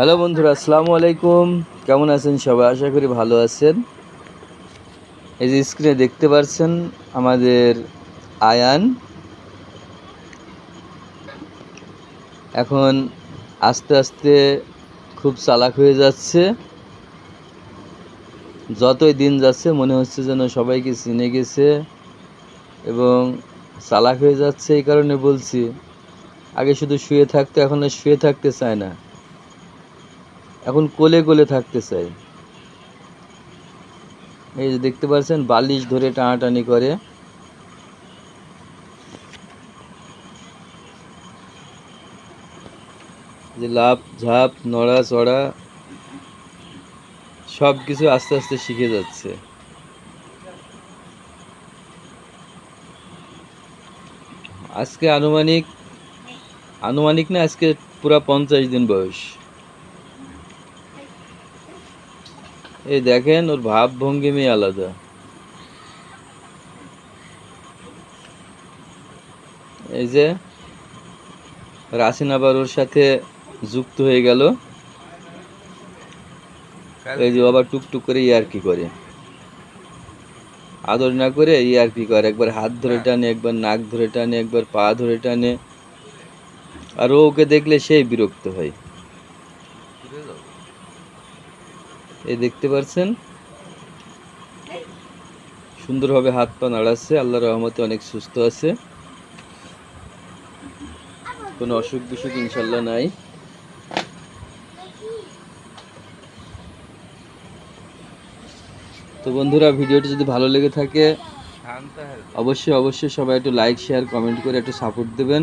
Hello বন্ধুরা, আসসালামু আলাইকুম। কেমন আছেন সবাই? আশা করি ভালো আছেন। এই যে স্ক্রিনে দেখতে পাচ্ছেন আমাদের আয়ান। এখন আস্তে আস্তে খুব চালাক হয়ে যাচ্ছে। যতই দিন যাচ্ছে, মনে হচ্ছে যেন সবাইকে চিনে গেছে এবং চালাক হয়ে যাচ্ছে এই কারণে বলছি। আগে শুধু শুয়ে থাকতো, এখন শুয়ে থাকতে চায় না। এখন কোলে কোলে থাকতে চাই। এই যে দেখতে পাচ্ছেন, বালিশ ধরে টানাটানি করে। যে লাভ ঝাপ, নড়া, চড়া সব কিছু আস্তে আস্তে শিখে যাচ্ছে। আজকে আনুমানিক আনুমানিক না, আজকে পুরা পঞ্চাশ দিন বয়স। এই দেখেন ওর ভাব ভঙ্গিমই আলাদা। এই যে রাসিন আবার ওর সাথে যুক্ত হয়ে গেল। এই যে আবার টুকটুক করে ইয়ার্কি করে। আদর না করে ইয়ার্কি করে একবার হাত ধরে টানে একবার নাক ধরে টানে একবার পা ধরে টানে। আর ওকে দেখলে সেই বিরক্ত হয়। এই দেখতে পাচ্ছেন সুন্দরভাবে হাত পা নাড়াচ্ছে আল্লাহর রহমতে অনেক সুস্থ আছে। কোনো অসুখ বিসুখ ইনশাল্লাহ নাই। তো বন্ধুরা ভিডিওটি যদি ভালো লেগে থাকে অবশ্যই অবশ্যই সবাই একটু লাইক শেয়ার কমেন্ট করে একটু সাপোর্ট দেবেন।